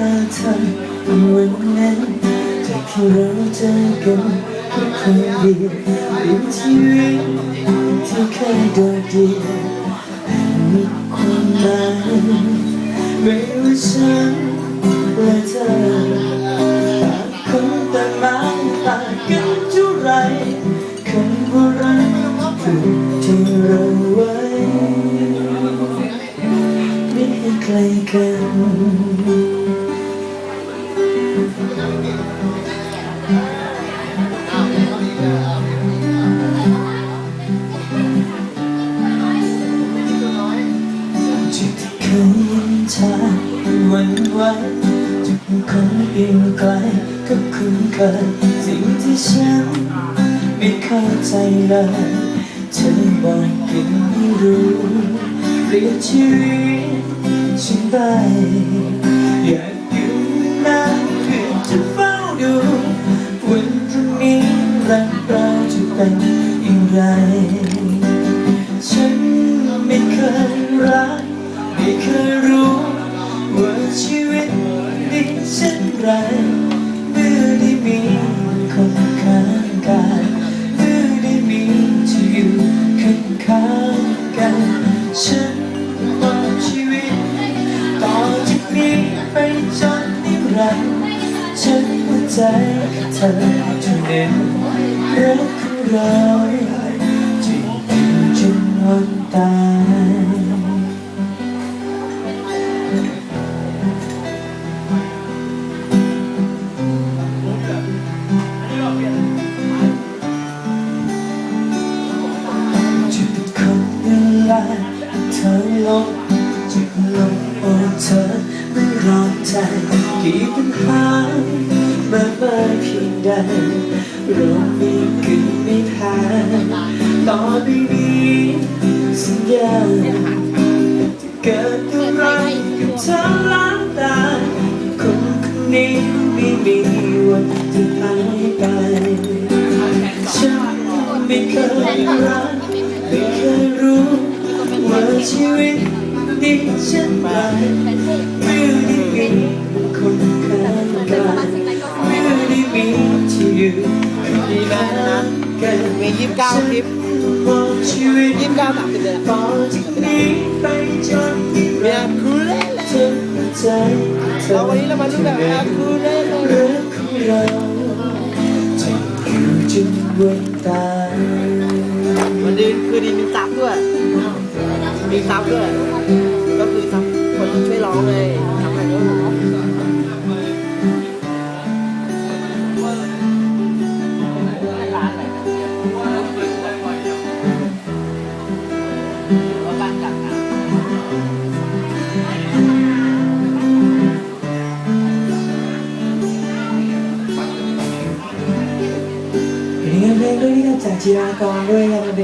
ตาเธอวันนั้นจากที่เราเจอกันแค่คนเดียวในชีวิตที่เคยโดดเดี่ยวแต่มีความหมายไม่ว่าฉันและเธอต่างคนต่างมาต่างกันเท่าไรคำว่ารักผูกที่เราไว้ไม่ให้ไกลกัน จุดที่เคยยิ้มชาวันไหวจุดคนเอียงไกลก็คุ้นเคยสิ่งที่ฉันไม่เข้าใจเลยเธอบอกกันไม่รู้เปลี่ยนชีวิตฉันไปอยากอยู่นานเพื่อจะเฝ้าดูวันพรุ่งนี้รักเราจะเป็นอย่างไรฉันไม่เคยรัก ไม่เคยรู้ว่าชีวิตดีเช่นไรเมื่อได้มีคนข้างกายเมื่อได้มีที่อยู่ข้างข้างๆกัน ฉันมองชีวิต ต่อจากนี้ไปจนนิรันดร์ฉันหัวใจเธอจะเน้นรักของเราจะอยู่จนวันตาย ลงจุดลงโอ้เธอไม่รอใจ กี่ปัญหามากมายเพียงใดเรามีกันไม่แพ้ต่อไปนี้สัญญาจะเกิดอะไรกับเธอล้างตาคนคนนี้ไม่มีวันจะหายไปฉันไม่เคยรัก ชีวิตดีเช่นไรเมื่อได้มีคนข้างกายเมื่อได้มีที่อยู่ข้างกันมียี่สิบเก้าคลิปมองชีวิตยี่สิบเก้าสามสิบเดือนต่อจากนี้ไปจนนิรัเมียนดร์คูเล่เธอหัวใจเราวันนี้เรามาดูแบบแอร์คูเล่เลยรักของเราจะอยู่จนวันตายวันดีคือดีมีซับด้วย มีซับด้วย ก็คือซับคนที่ช่วยร้องเลยทำอะไรก็ร้องบ้านจัดงานเพลงเพลงด้วยนี่ก็จากจีรากรด้วยครับ